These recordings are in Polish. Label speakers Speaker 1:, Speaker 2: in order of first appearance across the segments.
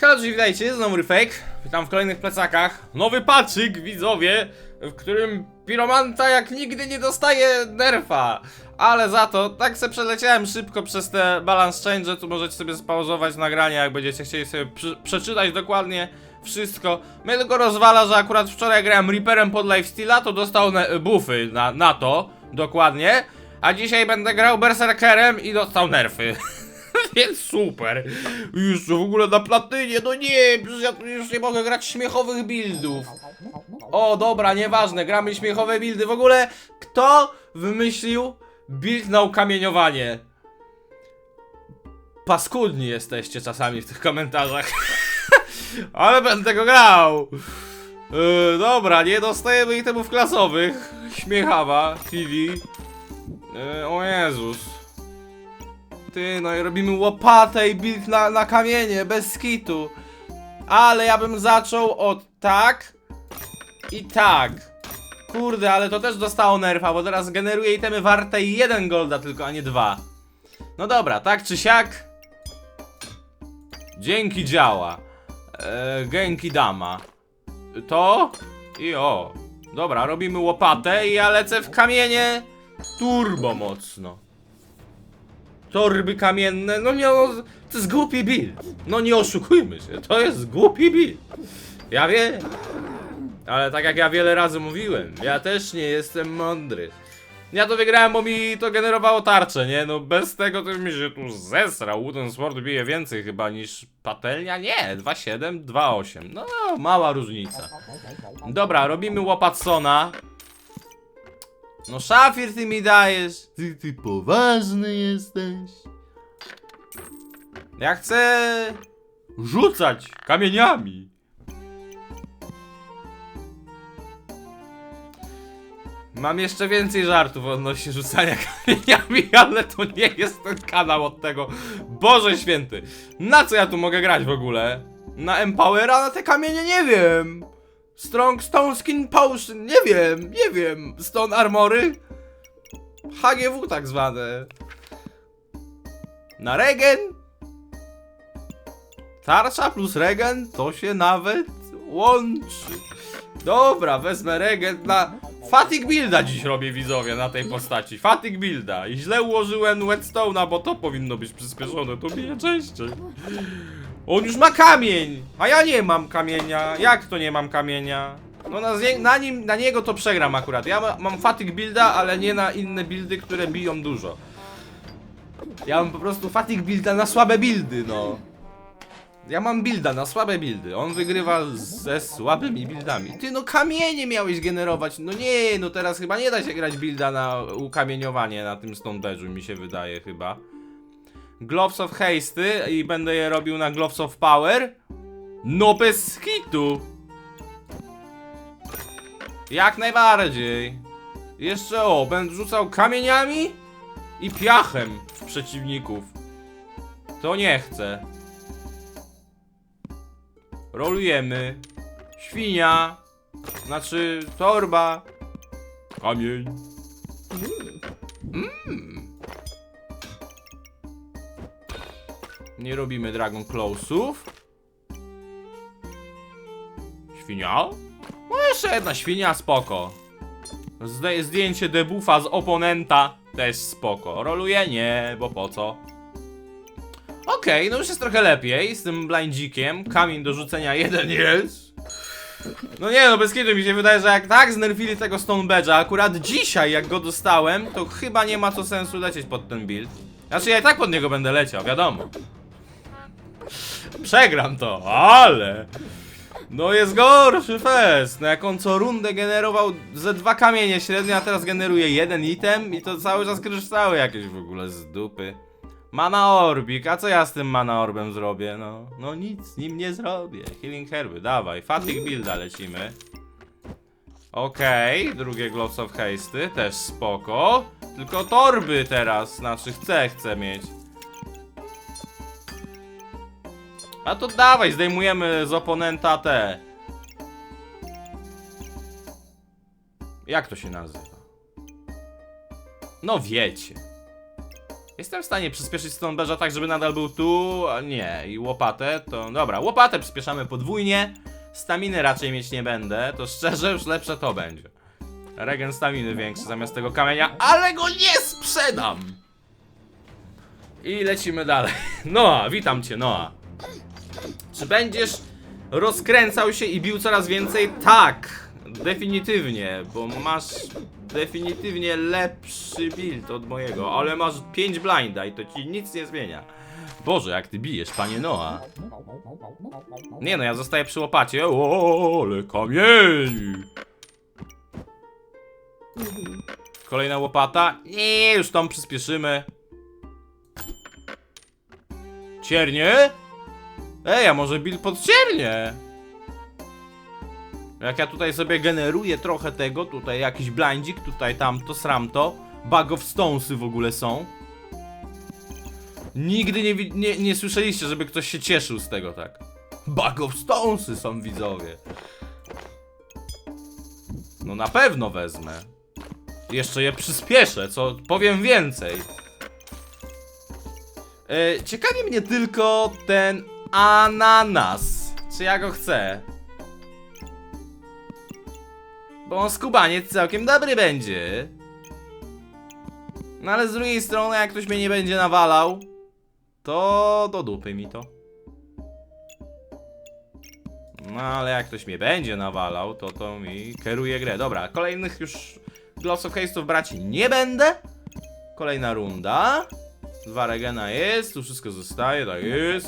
Speaker 1: Halo, cześć, witajcie, znowu Ryfake. Witam w kolejnych plecakach. Nowy patrzyk, widzowie, w którym piromanta jak nigdy nie dostaje nerfa. Ale za to, tak se przeleciałem szybko przez te balance change, tu możecie sobie spauzować nagranie, jak będziecie chcieli sobie przeczytać dokładnie wszystko. Mnie tylko rozwala, że akurat wczoraj grałem Reaperem pod lifesteala, to dostał buffy na, na to, dokładnie. A dzisiaj będę grał Berserkerem i dostał nerfy. Więc super. Już w ogóle na platynie, no nie, przecież ja tu już nie mogę grać śmiechowych buildów. O, dobra, nieważne, gramy śmiechowe buildy. W ogóle, kto wymyślił build na ukamieniowanie? Paskudni jesteście czasami w tych komentarzach. Ale będę go grał. Yy, dobra, nie dostajemy itemów klasowych. Śmiechawa, TV. Yy, o Jezus. Ty, no i robimy łopatę i build na, na kamienie, bez skitu. Ale ja bym zaczął od tak i tak. Kurde, ale to też dostało nerfa, bo teraz generuje itemy warte jeden golda tylko, a nie dwa. No dobra, tak czy siak. Dzięki działa. Eee, genki dama. To i o. Dobra, robimy łopatę i ja lecę w kamienie turbo mocno torby kamienne, no nie, no, to jest głupi build. No nie oszukujmy się, to jest głupi build. Ja wiem. Ale tak jak ja wiele razy mówiłem, ja też nie jestem mądry. Ja to wygrałem, bo mi to generowało tarczę, nie? No bez tego to mi się tu zesrał. Wooden Sword bije więcej chyba niż patelnia? Nie, 2,7, 2,8. No, mała różnica. Dobra, robimy Łopatsona. No szafir ty mi dajesz. Ty, ty poważny jesteś. Ja chcę rzucać kamieniami. Mam jeszcze więcej żartów odnośnie rzucania kamieniami, ale to nie jest ten kanał od tego. Boże święty. Na co ja tu mogę grać w ogóle? Na Empowera? Na te kamienie nie wiem. Strong Stone Skin Potion, nie wiem, nie wiem. Stone Armory? HGW tak zwane. Na regen? Tarcza plus regen to się nawet łączy. Dobra, wezmę regen na... Fatigue builda dziś robię widzowie na tej postaci. Fatigue builda. I źle ułożyłem whetstone'a, bo to powinno być przyspieszone. To bije częściej. On już ma kamień! A ja nie mam kamienia. Jak to nie mam kamienia? No na, na nim, na niego to przegram akurat. Ja ma, mam fatigue builda, ale nie na inne buildy, które biją dużo. Ja mam po prostu fatigue builda na słabe buildy, no. Ja mam builda na słabe buildy. On wygrywa ze słabymi buildami. Ty no kamienie miałeś generować. No nie, no teraz chyba nie da się grać builda na ukamieniowanie na tym badge'u, mi się wydaje chyba. Gloves of Haste i będę je robił na Gloves of Power. No bez hitu. Jak najbardziej. Jeszcze o, będę rzucał kamieniami i piachem w przeciwników. To nie chcę. Rolujemy. Świnia. Znaczy torba. Kamień. Nie robimy Dragon Close'ów. Świnia? No jeszcze jedna świnia, spoko. Zde zdjęcie debuffa z oponenta też spoko. Roluje? Nie, bo po co? Okej, no już jest trochę lepiej z tym blindzikiem. Kamień do rzucenia jeden jest. No nie no, bez kiedy mi się wydaje, że jak tak znerfili tego Stone Badge'a, akurat dzisiaj jak go dostałem, to chyba nie ma co sensu lecieć pod ten build. Znaczy ja i tak pod niego będę leciał, wiadomo. Przegram to, ale... No jest gorszy fest. No jak on co rundę generował ze dwa kamienie średnio, a teraz generuje jeden item i to cały czas kryształy jakieś w ogóle z dupy. Mana orbik, a co ja z tym mana orbem zrobię? No, no nic nim nie zrobię. Healing herby, dawaj. Fatigue builda lecimy. Okej, drugie Gloves of Haste, też spoko. Tylko torby teraz, znaczy chcę, chcę mieć. A to dawaj, zdejmujemy z oponenta te. Jak to się nazywa? No wiecie. Jestem w stanie przyspieszyć Stoneberza tak, żeby nadal był tu, a nie, i łopatę, to dobra, łopatę przyspieszamy podwójnie, staminy raczej mieć nie będę, to szczerze już lepsze to będzie. Regen staminy większy zamiast tego kamienia, ale go nie sprzedam! I lecimy dalej. Noa, witam cię, Noa. Czy będziesz rozkręcał się i bił coraz więcej? Tak, definitywnie, bo masz definitywnie lepszy build od mojego, ale masz 5 blinda i to ci nic nie zmienia. Boże, jak ty bijesz, panie Noa. Nie no, ja zostaję przy łopacie. O, ale kamieni. Kolejna łopata. Nie, już tam przyspieszymy. Ciernie? Ej, a może build pod ciernie? Jak ja tutaj sobie generuję trochę tego, tutaj jakiś blindzik, tutaj tamto, sramto. Bug of Stonesy w ogóle są. Nigdy nie, nie, nie słyszeliście, żeby ktoś się cieszył z tego tak. Bug of Stonesy są widzowie. No na pewno wezmę. Jeszcze je przyspieszę, co powiem więcej. E, ciekawi mnie tylko ten ananas. Czy ja go chcę? Bo on skubaniec całkiem dobry będzie. No ale z drugiej strony, jak ktoś mnie nie będzie nawalał, to do dupy mi to. No ale jak ktoś mnie będzie nawalał, to to mi kieruje grę. Dobra, kolejnych już Gloves of Haste'ów braci nie będę. Kolejna runda. Dwa regena jest, tu wszystko zostaje, tak jest.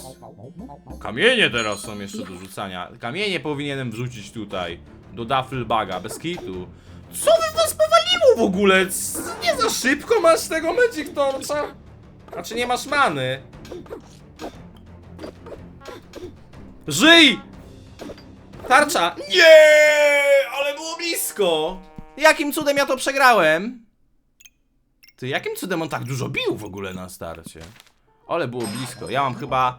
Speaker 1: Kamienie teraz są jeszcze do rzucania. Kamienie powinienem wrzucić tutaj. Do Duffelbaga, bez kitu. Co wy was powaliło w ogóle? C- Nie za szybko masz tego Magic Torcha? A czy nie masz many? Żyj! Tarcza! Nie! Ale było blisko! Jakim cudem ja to przegrałem? Ty, jakim cudem on tak dużo bił w ogóle na starcie? Ale było blisko. Ja mam chyba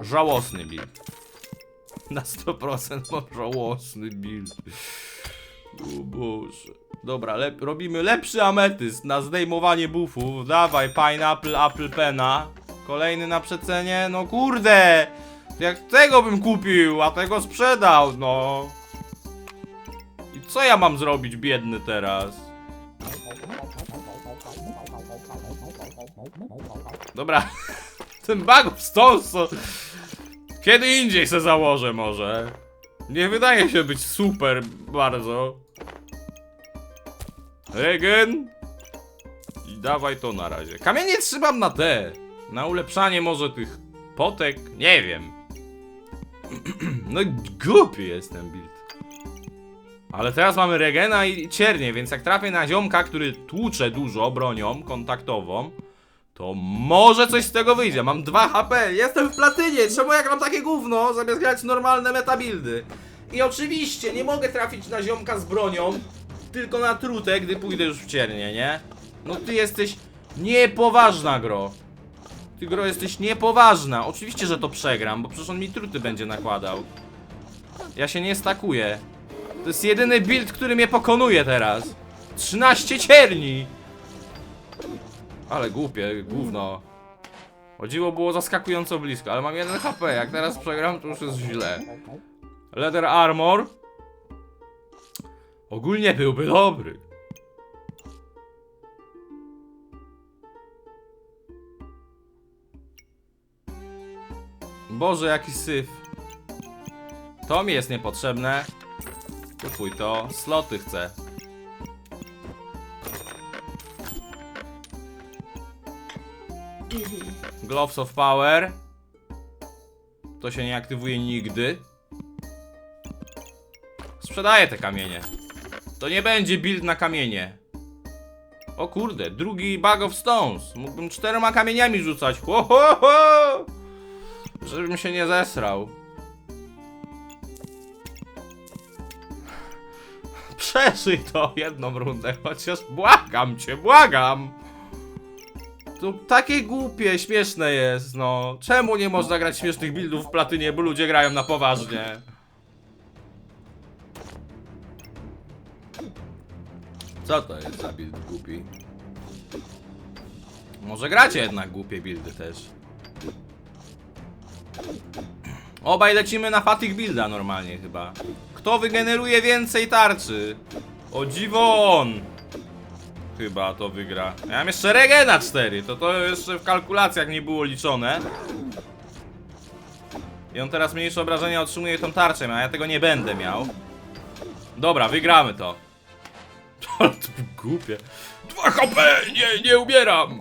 Speaker 1: żałosny build. Na 100% mam żałosny build. O Boże. Dobra, lep robimy lepszy ametyst na zdejmowanie buffów. Dawaj, pineapple, apple pena. Kolejny na przecenie. No kurde! Jak tego bym kupił, a tego sprzedał, no. I co ja mam zrobić, biedny teraz? Dobra, ten bug stąd co... Kiedy indziej se założę może. Nie wydaje się być super bardzo. Regen. I dawaj to na razie. Kamienie trzymam na te. Na ulepszanie może tych potek. Nie wiem. No głupi jest ten build. Ale teraz mamy Regena i Ciernie, więc jak trafię na ziomka, który tłucze dużo bronią kontaktową, to może coś z tego wyjdzie. Mam 2 HP, jestem w platynie, czemu jak mam takie gówno, zamiast grać normalne metabuildy? I oczywiście nie mogę trafić na ziomka z bronią, tylko na trutę, gdy pójdę już w ciernie, nie? No ty jesteś niepoważna, gro. Ty, gro, jesteś niepoważna. Oczywiście, że to przegram, bo przecież on mi truty będzie nakładał. Ja się nie stakuję. To jest jedyny build, który mnie pokonuje teraz. 13 cierni! Ale głupie, gówno. O dziwo było zaskakująco blisko, ale mam 1 HP. Jak teraz przegram, to już jest źle. Leather armor. Ogólnie byłby dobry. Boże, jaki syf. To mi jest niepotrzebne. Kupuj to. Sloty chcę. Gloves of Power. To się nie aktywuje nigdy. Sprzedaję te kamienie. To nie będzie build na kamienie. O kurde, drugi Bag of Stones. Mógłbym czterema kamieniami rzucać. Ho, ho, ho! Żebym się nie zesrał. Przeżyj to jedną rundę, chociaż błagam cię, błagam! To takie głupie, śmieszne jest, no. Czemu nie można grać śmiesznych buildów w platynie, bo ludzie grają na poważnie? Co to jest za build głupi? Może gracie jednak głupie buildy też. Obaj lecimy na fatigue builda normalnie chyba. Kto wygeneruje więcej tarczy? O dziwon! Chyba to wygra. Ja mam jeszcze regena 4, to to jeszcze w kalkulacjach nie było liczone. I on teraz mniejsze obrażenia otrzymuje tą tarczę, a ja tego nie będę miał. Dobra, wygramy to. Ale to głupie. 2 HP! Nie, nie umieram!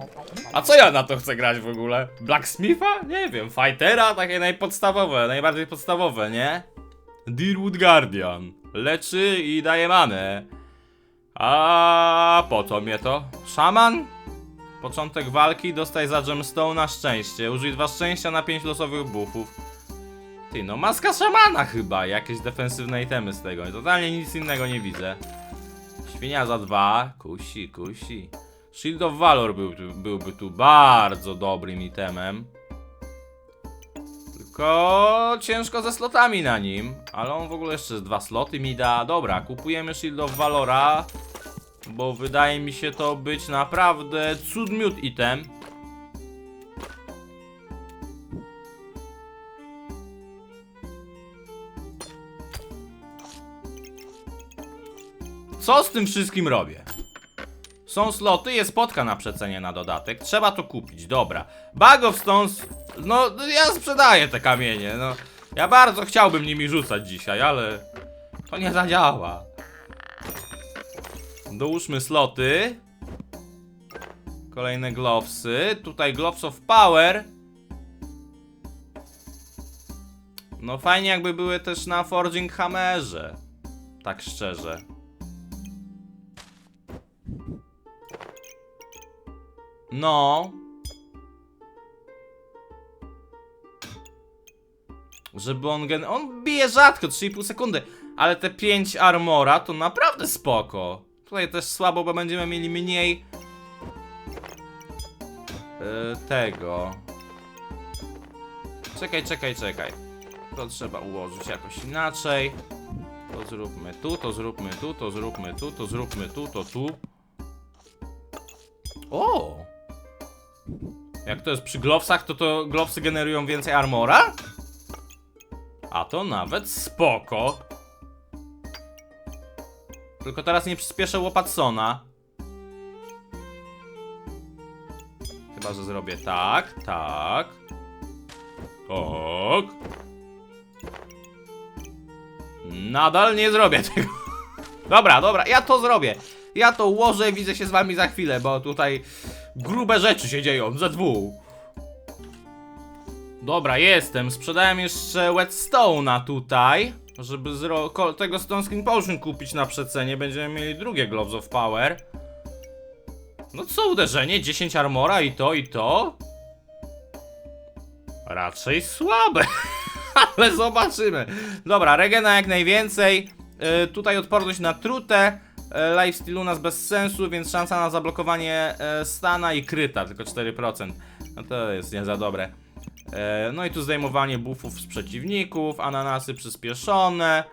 Speaker 1: A co ja na to chcę grać w ogóle? Blacksmitha? Nie wiem, fightera? Takie najpodstawowe, najbardziej podstawowe, nie? Deerwood Guardian. Leczy i daje manę. A po co mnie to? Szaman? Początek walki, dostaj za gemstone na szczęście. Użyj dwa szczęścia na 5 losowych buffów. Ty, no maska szamana chyba, jakieś defensywne itemy z tego. Totalnie nic innego nie widzę. Świnia za dwa, kusi, kusi. Shield of Valor był, byłby tu bardzo dobrym itemem. Tylko ciężko ze slotami na nim, ale on w ogóle jeszcze dwa sloty mi da. Dobra, kupujemy Shield of Valora, bo wydaje mi się to być naprawdę cudmiut item. Co z tym wszystkim robię? Są sloty, jest spotka na przecenie na dodatek. Trzeba to kupić, dobra. Bag of Stones, no ja sprzedaję te kamienie, no. Ja bardzo chciałbym nimi rzucać dzisiaj, ale to nie zadziała. Dołóżmy sloty. Kolejne glowsy. Tutaj gloves of power. No fajnie jakby były też na Forging Hammerze. Tak szczerze. No. Żeby on gen... On bije rzadko, 3,5 sekundy. Ale te 5 armora to naprawdę spoko. Tutaj też słabo, bo będziemy mieli mniej... Yy, tego... Czekaj, czekaj, czekaj. To trzeba ułożyć jakoś inaczej. To zróbmy tu, to zróbmy tu, to zróbmy tu, to zróbmy tu, to tu. O! Jak to jest przy glowsach, to to glowsy generują więcej armora? A to nawet spoko. Tylko teraz nie przyspieszę Łopatsona. Chyba, że zrobię tak, tak. Tak. Nadal nie zrobię tego. Dobra, dobra, ja to zrobię. Ja to ułożę, widzę się z wami za chwilę, bo tutaj grube rzeczy się dzieją, ze dwóch. Dobra, jestem. Sprzedałem jeszcze Whetstone'a tutaj, żeby tego Stone Skin Potion kupić na przecenie. Będziemy mieli drugie Gloves of Power. No co uderzenie? 10 armora i to, i to? Raczej słabe. Ale zobaczymy. Dobra, regena jak najwięcej. Yy, tutaj odporność na trutę. Yy, lifesteal u nas bez sensu, więc szansa na zablokowanie yy, stana i kryta, tylko 4%. No to jest nie za dobre. E, no i tu zdejmowanie buffów z przeciwników, ananasy przyspieszone.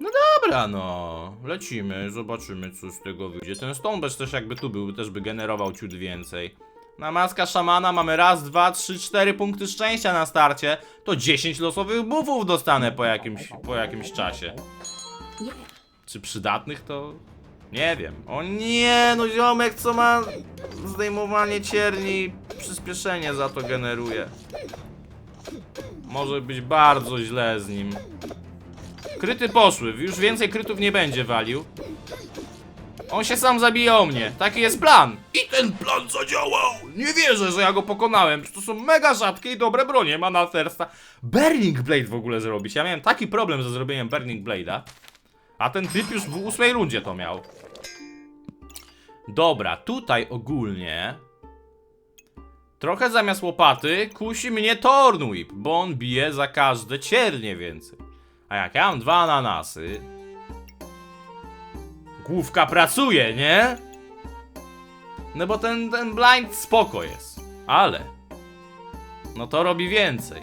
Speaker 1: No dobra, no. Lecimy, zobaczymy co z tego wyjdzie. Ten Stonebash też jakby tu był, też by generował ciut więcej. Na maska szamana mamy raz, dwa, trzy, cztery punkty szczęścia na starcie. To 10 losowych buffów dostanę po jakimś, po jakimś czasie. Czy przydatnych to... Nie wiem. O nie, no ziomek co ma zdejmowanie cierni, przyspieszenie za to generuje. Może być bardzo źle z nim. Kryty poszły, już więcej krytów nie będzie walił. On się sam zabija o mnie, taki jest plan. I ten plan zadziałał! Nie wierzę, że ja go pokonałem, to są mega rzadkie i dobre bronie, ma na serca. Burning Blade w ogóle zrobić, ja miałem taki problem ze zrobieniem Burning Blade'a. A ten typ już w ósmej rundzie to miał. Dobra, tutaj ogólnie Trochę zamiast łopaty kusi mnie Thornwhip, bo on bije za każde ciernie więcej. A jak ja mam dwa ananasy... Główka pracuje, nie? No bo ten, ten blind spoko jest. Ale... No to robi więcej.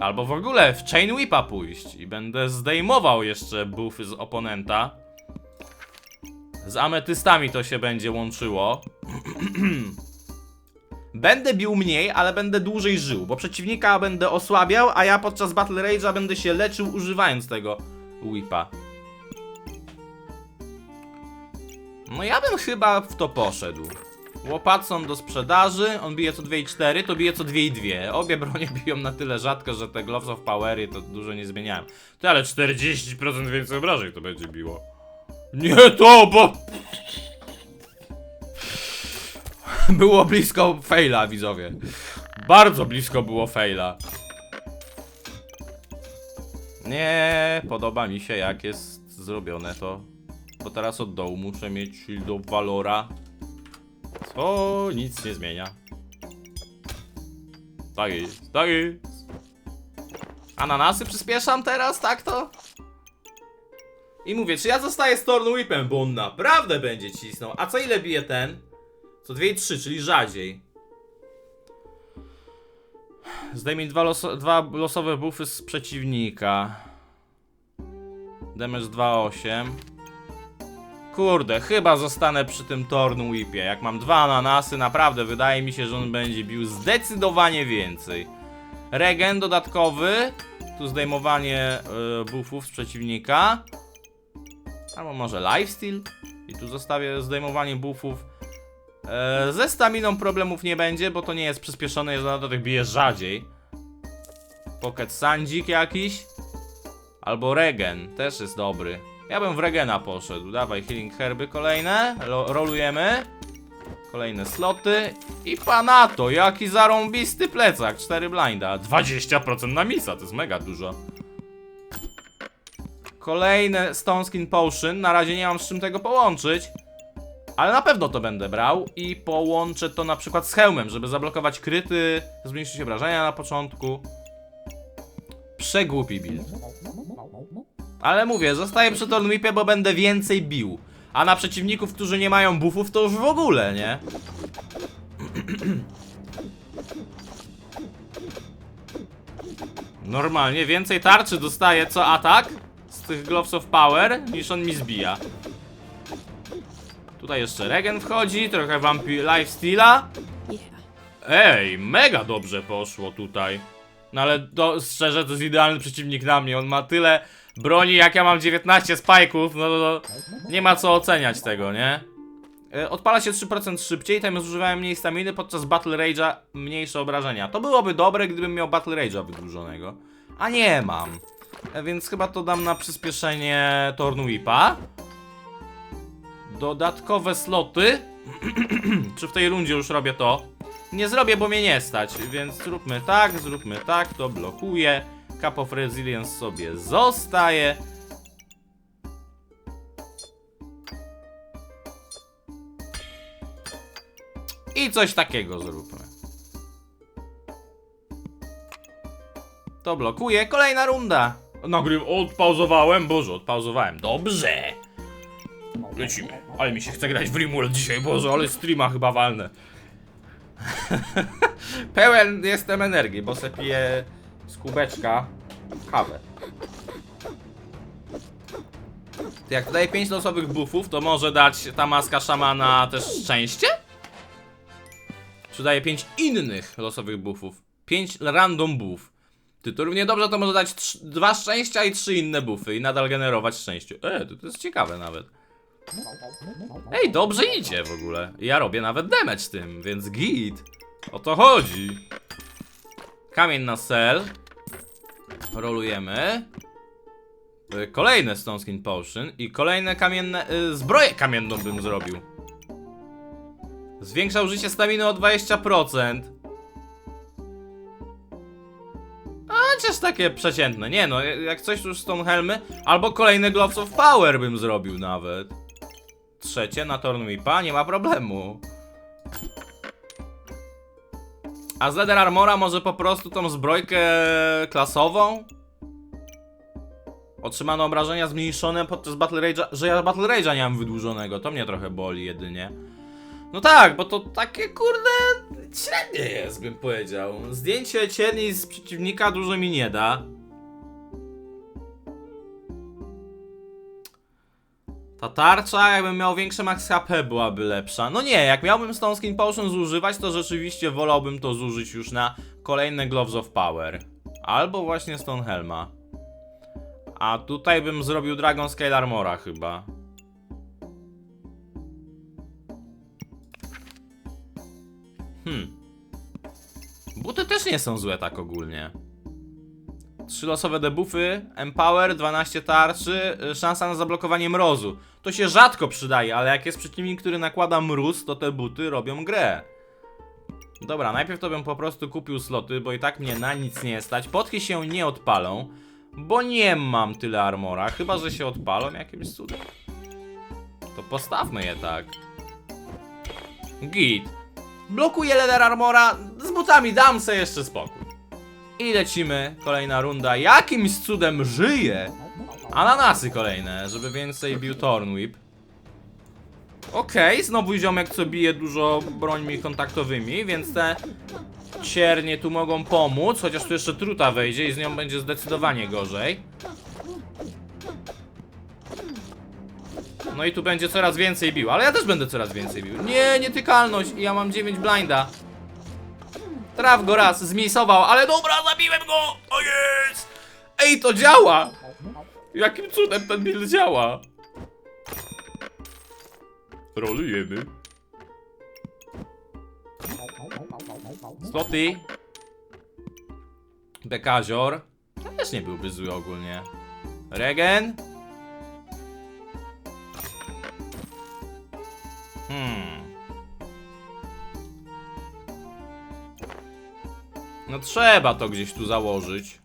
Speaker 1: Albo w ogóle w Chain Whipa pójść i będę zdejmował jeszcze buffy z oponenta. Z ametystami to się będzie łączyło. Będę bił mniej, ale będę dłużej żył, bo przeciwnika będę osłabiał, a ja podczas Battle Rage'a będę się leczył używając tego whipa. No ja bym chyba w to poszedł. Łopatson do sprzedaży, on bije co 2,4, to bije co 2,2. Obie bronie biją na tyle rzadko, że te Gloves of Powery to dużo nie zmieniają. Ty, ale 40% więcej obrażeń to będzie biło. Nie to, bo... Było blisko faila, widzowie. Bardzo blisko było faila. Nie, podoba mi się jak jest zrobione to. Bo teraz od dołu muszę mieć do Valora. Co nic nie zmienia. Tak jest, tak jest. Ananasy przyspieszam teraz, tak to? I mówię, czy ja zostaję z Torn Whipem, bo on naprawdę będzie cisnął. A co ile bije ten? Co 2,3, czyli rzadziej. Zdejmij dwa, loso dwa losowe buffy z przeciwnika. Damage 2,8. Kurde, chyba zostanę przy tym Torn Whipie. Jak mam dwa ananasy, naprawdę wydaje mi się, że on będzie bił zdecydowanie więcej. Regen dodatkowy. Tu zdejmowanie y, buffów z przeciwnika. Albo może lifesteal. I tu zostawię zdejmowanie buffów. E, ze staminą problemów nie będzie, bo to nie jest przyspieszone, jest na dodatek bije rzadziej. Pocket Sandzik jakiś. Albo Regen, też jest dobry. Ja bym w Regena poszedł. Dawaj, healing herby kolejne. Ro rolujemy. Kolejne sloty. I panato, jaki zarąbisty plecak. 4 blinda. 20% na misa, to jest mega dużo. Kolejne Stone Skin Potion. Na razie nie mam z czym tego połączyć. Ale na pewno to będę brał i połączę to na przykład z hełmem, żeby zablokować kryty, zmniejszyć obrażenia na początku. Przegłupi build. Ale mówię, zostaję przy Tornwhipie, bo będę więcej bił. A na przeciwników, którzy nie mają buffów, to już w ogóle, nie? Normalnie więcej tarczy dostaje co atak z tych Gloves of Power niż on mi zbija. Tutaj jeszcze Regen wchodzi, trochę Vampire Lifesteala. Ej, mega dobrze poszło tutaj. No ale to szczerze to jest idealny przeciwnik na mnie. On ma tyle broni, jak ja mam 19 spajków, no to, nie ma co oceniać tego, nie? E, Odpala się 3% szybciej, tam zużywałem mniej staminy, podczas Battle Rage'a mniejsze obrażenia. To byłoby dobre, gdybym miał Battle Rage'a wydłużonego. A nie mam. E, Więc chyba to dam na przyspieszenie Torn Whipa. Dodatkowe sloty. Czy w tej rundzie już robię to? Nie zrobię, bo mnie nie stać, więc zróbmy tak, zróbmy tak, to blokuję. Cup of Resilience sobie zostaje. I coś takiego zróbmy. To blokuję. Kolejna runda. Nagryw, odpauzowałem, boże, odpauzowałem. Dobrze. Lecimy. Ale mi się chce grać w Rimworld dzisiaj, boże, ale streama chyba walnę. Pełen jestem energii, bo se piję z kubeczka kawę. Jak daje 5 losowych buffów, to może dać ta maska szamana też szczęście? Czy daje 5 innych losowych buffów? 5 random buff. Ty, to równie dobrze to może dać 2 szczęścia i 3 inne buffy i nadal generować szczęście. E, to, to jest ciekawe nawet. Ej, dobrze idzie w ogóle. Ja robię nawet damage tym, więc git. O to chodzi. Kamień na sel. Rolujemy. Y, Kolejne Stone Skin Potion i kolejne kamienne... Y, zbroję kamienną bym zrobił. Zwiększał życie staminy o 20%. A, Chociaż takie przeciętne. Nie no, jak coś już Stone Helmy. Albo kolejne Gloves of Power bym zrobił nawet. Trzecie na Torn Whipa, nie ma problemu. A z Leather Armora może po prostu tą zbrojkę klasową? Otrzymano obrażenia zmniejszone podczas Battle Rage'a, że ja Battle Rage'a nie mam wydłużonego, to mnie trochę boli jedynie. No tak, bo to takie kurde średnie jest, bym powiedział. Zdjęcie cierni z przeciwnika dużo mi nie da. Ta tarcza, jakbym miał większe max HP, byłaby lepsza. No nie, jak miałbym Stone Skin Potion zużywać, to rzeczywiście wolałbym to zużyć już na kolejne Gloves of Power. Albo właśnie Stone Helma. A tutaj bym zrobił Dragon Scale Armora chyba. Hmm. Buty też nie są złe tak ogólnie. Trzy losowe debuffy, Empower, 12 tarczy, y, szansa na zablokowanie mrozu. To się rzadko przydaje, ale jak jest przeciwnik, który nakłada mróz, to te buty robią grę. Dobra, najpierw to bym po prostu kupił sloty, bo i tak mnie na nic nie stać. Potki się nie odpalą, bo nie mam tyle armora, chyba że się odpalą jakimś cudem. To postawmy je tak. Git. Blokuję leather armora, z butami dam sobie jeszcze spokój. I lecimy, kolejna runda. Jakimś cudem żyje. Ananasy kolejne, żeby więcej bił Thornwhip. Okej, znowu ziomek co bije dużo brońmi kontaktowymi, więc te ciernie tu mogą pomóc, chociaż tu jeszcze truta wejdzie i z nią będzie zdecydowanie gorzej. No i tu będzie coraz więcej bił, ale ja też będę coraz więcej bił. Nie, nietykalność i ja mam 9 blinda. Traf go raz, zmisował, ale dobra, zabiłem go! O jest! Ej, to działa! Jakim cudem ten build działa? Rolujemy. Sloty. Bekazior. Też nie byłby zły ogólnie. Regen. Hmm. No trzeba to gdzieś tu założyć.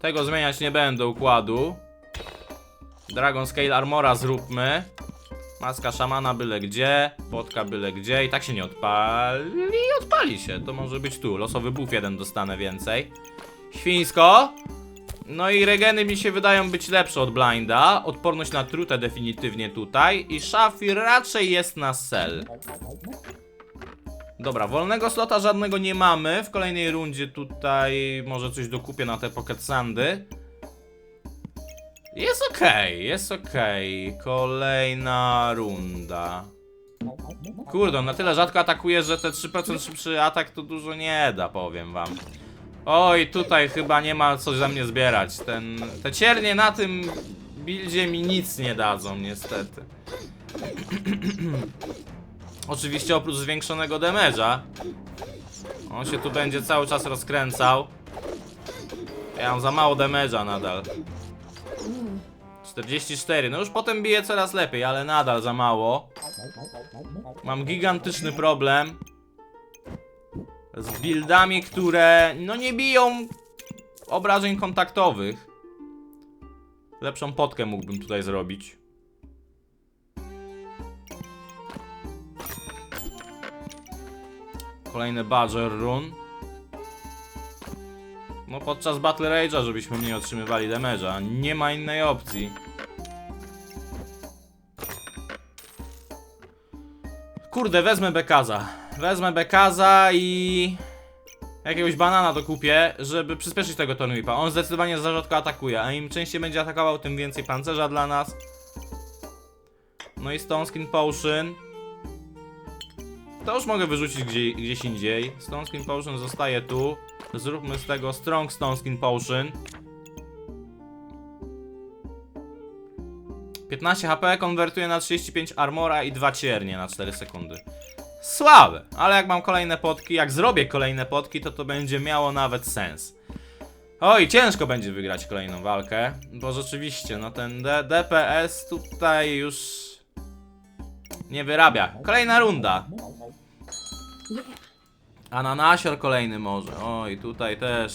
Speaker 1: Tego zmieniać nie będę układu. Dragon Scale Armora zróbmy. Maska szamana byle gdzie, potka byle gdzie i tak się nie odpali. Odpali się, to może być tu. Losowy buff jeden dostanę więcej. Świńsko. No i regeny mi się wydają być lepsze od blinda. Odporność na trutę definitywnie tutaj. I szafir raczej jest na sell. Dobra, wolnego slota żadnego nie mamy. W kolejnej rundzie tutaj może coś dokupię na te pocket sandy. Jest okej, jest okej. Kolejna runda. Kurde, on na tyle rzadko atakuje, że te 3% szybszy atak to dużo nie da, powiem wam. Oj, tutaj chyba nie ma co za mnie zbierać. Ten, te ciernie na tym buildzie mi nic nie dadzą, niestety. Oczywiście oprócz zwiększonego damage'a. On się tu będzie cały czas rozkręcał. Ja mam za mało damage'a nadal. 44, no już potem bije coraz lepiej, ale nadal za mało. Mam gigantyczny problem z buildami, które no nie biją obrażeń kontaktowych. Lepszą potkę mógłbym tutaj zrobić. Kolejny Badger Run. No podczas Battle Rage'a, żebyśmy nie otrzymywali damage'a. Nie ma innej opcji. Kurde, wezmę Bekaza. Wezmę Bekaza i... Jakiegoś banana dokupię, żeby przyspieszyć tego Tornwipa. On zdecydowanie za rzadko atakuje, a im częściej będzie atakował, tym więcej pancerza dla nas. No i Stone Skin Potion. To już mogę wyrzucić gdzie, gdzieś indziej. Stone Skin Potion zostaje tu. Zróbmy z tego Strong Stone Skin Potion. 15 HP konwertuje na 35 armora i 2 ciernie na 4 sekundy. Słabe, ale jak mam kolejne potki, jak zrobię kolejne potki, to to będzie miało nawet sens. Oj, ciężko będzie wygrać kolejną walkę, bo rzeczywiście, no ten D DPS tutaj już nie wyrabia. Kolejna runda. Ananasior kolejny może. Oj, tutaj też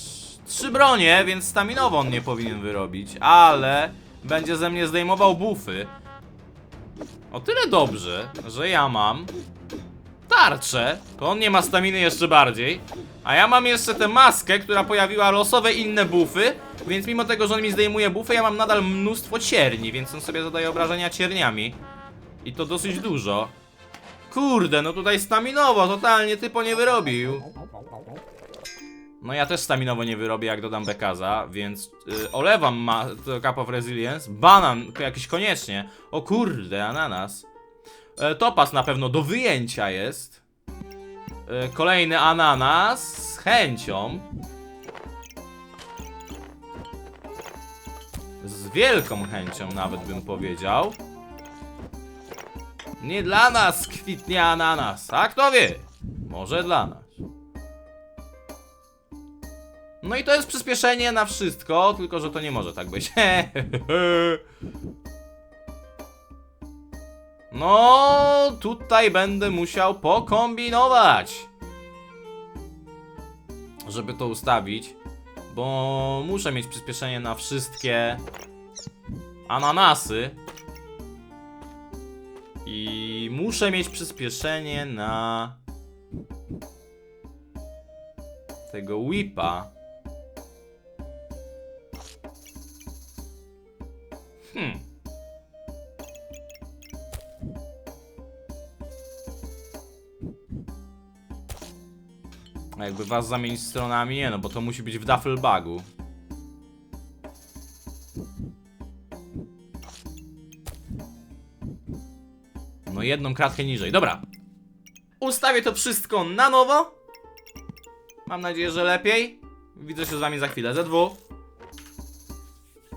Speaker 1: trzy bronie, więc staminowo on nie powinien wyrobić, ale będzie ze mnie zdejmował bufy. O tyle dobrze, że ja mam tarczę, to on nie ma staminy jeszcze bardziej. A ja mam jeszcze tę maskę, która pojawiła losowe inne buffy, więc mimo tego, że on mi zdejmuje buffy, ja mam nadal mnóstwo cierni, więc on sobie zadaje obrażenia cierniami. I to dosyć dużo. Kurde, no tutaj staminowo, totalnie typo nie wyrobił. No ja też staminowo nie wyrobię jak dodam bekaza, więc y, olewam ma to Cup of Resilience. Banan jakiś koniecznie. O kurde, ananas. E, topas na pewno do wyjęcia jest. E, kolejny ananas z chęcią. Z wielką chęcią nawet bym powiedział. Nie dla nas kwitnie ananas, a kto wie? Może dla nas. No i to jest przyspieszenie na wszystko, tylko że to nie może tak być. No, tutaj będę musiał pokombinować. Żeby to ustawić, bo muszę mieć przyspieszenie na wszystkie ananasy. I muszę mieć przyspieszenie na tego whipa. Jakby was zamienić stronami? Nie no, bo to musi być w duffelbagu. No jedną kratkę niżej. Dobra. Ustawię to wszystko na nowo. Mam nadzieję, że lepiej. Widzę się z wami za chwilę. Z2.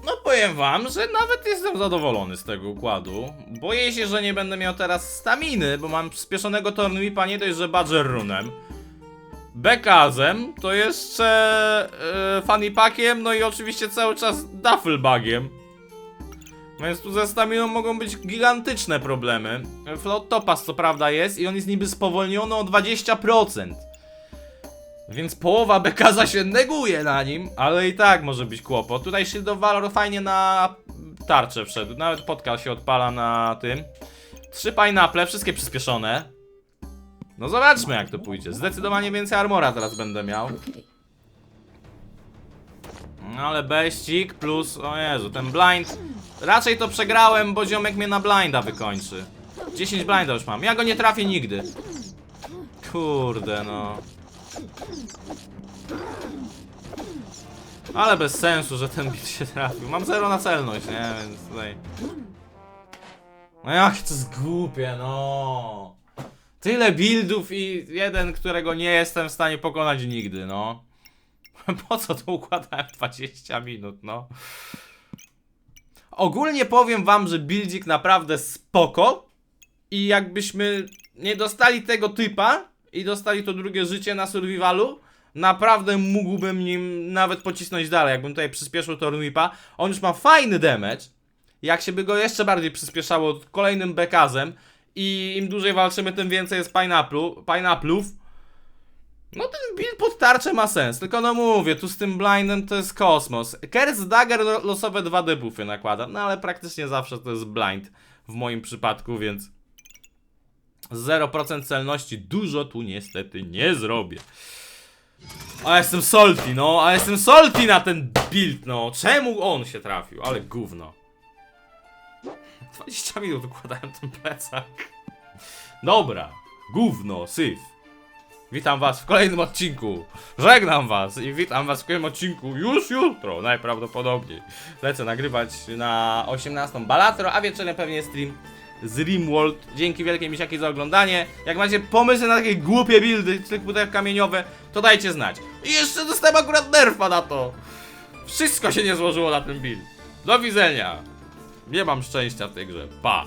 Speaker 1: No powiem wam, że nawet jestem zadowolony z tego układu. Boję się, że nie będę miał teraz staminy, bo mam przyspieszonego Tornwipa nie dość, że Badger Runem. Bekazem, to jeszcze yy, Fanny Packiem, no i oczywiście cały czas Duffelbagiem. Więc tu ze staminą mogą być gigantyczne problemy. Float Topas co prawda jest i on jest niby spowolniony o 20%. Więc połowa Bekaza się neguje na nim, ale i tak może być kłopot. Tutaj Shield of Valor fajnie na tarczę wszedł. Nawet podkal się odpala na tym. Trzy pineapple, wszystkie przyspieszone. No zobaczmy jak to pójdzie. Zdecydowanie więcej armora teraz będę miał. No ale beścik plus, o Jezu, ten blind. Raczej to przegrałem, bo ziomek mnie na blinda wykończy. 10 blinda już mam. Ja go nie trafię nigdy. Kurde no. Ale bez sensu, że ten bit się trafił. Mam zero na celność, nie? Więc tutaj... No jak to jest głupie, no. Tyle buildów i jeden, którego nie jestem w stanie pokonać nigdy, no. Po co to układałem 20 minut, no. Ogólnie powiem wam, że buildzik naprawdę spoko. I jakbyśmy nie dostali tego typa i dostali to drugie życie na survivalu, naprawdę mógłbym nim nawet pocisnąć dalej. Jakbym tutaj przyspieszył Tornwipa. On już ma fajny damage. Jak się by go jeszcze bardziej przyspieszało kolejnym bekazem i im dłużej walczymy, tym więcej jest pineapple, pineapple'ów. No ten build pod tarczę ma sens, tylko no mówię, tu z tym blindem to jest kosmos. Curse Dagger lo- losowe 2 debuffy nakłada, no ale praktycznie zawsze to jest blind w moim przypadku, więc 0% celności dużo tu niestety nie zrobię. A jestem salty, no, a jestem salty na ten build, no. Czemu on się trafił? Ale gówno. 20 minut układałem ten plecak. Dobra, gówno, syf. Witam was w kolejnym odcinku. Żegnam was i witam was w kolejnym odcinku już jutro, najprawdopodobniej. Lecę nagrywać na 18 Balatro, a wieczorem pewnie stream z Rimworld. Dzięki wielkie misiaki za oglądanie. Jak macie pomysły na takie głupie buildy, typu kamieniowe, to dajcie znać. I jeszcze dostałem akurat nerfa na to. Wszystko się nie złożyło na ten build. Do widzenia. Nie mam szczęścia w tej grze. Pa.